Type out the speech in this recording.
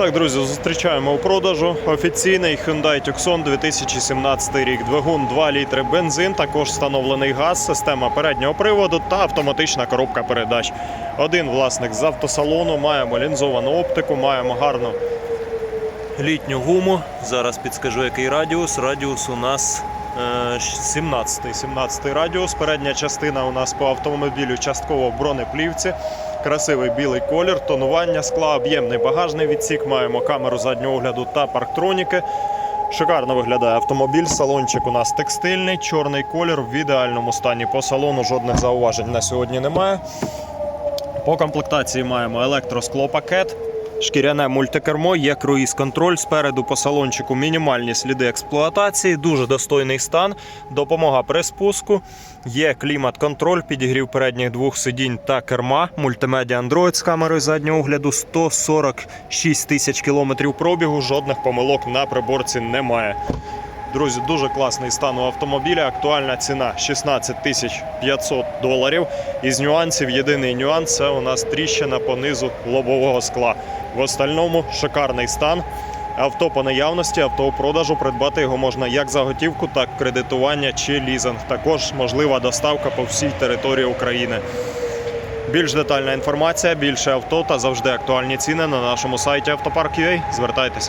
Так, друзі, зустрічаємо у продажу офіційний Hyundai Tucson 2017 рік. Двигун 2 літри бензин, також встановлений газ, система переднього приводу та автоматична коробка передач. Один власник з автосалону, маємо лінзовану оптику, маємо гарну літню гуму. Зараз підскажу, який радіус. Радіус у нас е, 17 17 радіус. Передня частина у нас по автомобілю частково в бронеплівці. Красивий білий колір, тонування скла, об'ємний багажний відсік. Маємо камеру заднього огляду та парктроніки. Шикарно виглядає автомобіль. Салончик у нас текстильний, чорний колір в ідеальному стані. По салону жодних зауважень на сьогодні немає. По комплектації маємо електросклопакет, шкіряне мультикермо, є круїз-контроль. Спереду по салончику мінімальні сліди експлуатації, дуже достойний стан, допомога при спуску, є клімат-контроль, підігрів передніх двох сидінь та керма, мультимедіа Android з камерою заднього огляду, 146 тисяч кілометрів пробігу, жодних помилок на приборці немає. Друзі, дуже класний стан у автомобіля. Актуальна ціна 16 тисяч 500 доларів. Із нюансів єдиний нюанс це у нас тріщина по низу лобового скла. В остальному шикарний стан. Авто по наявності, авто у продажу. Придбати його можна як за готівку, так і кредитування чи лізинг. Також можлива доставка по всій території України. Більш детальна інформація, більше авто та завжди актуальні ціни на нашому сайті Автопарк.ua. Звертайтеся.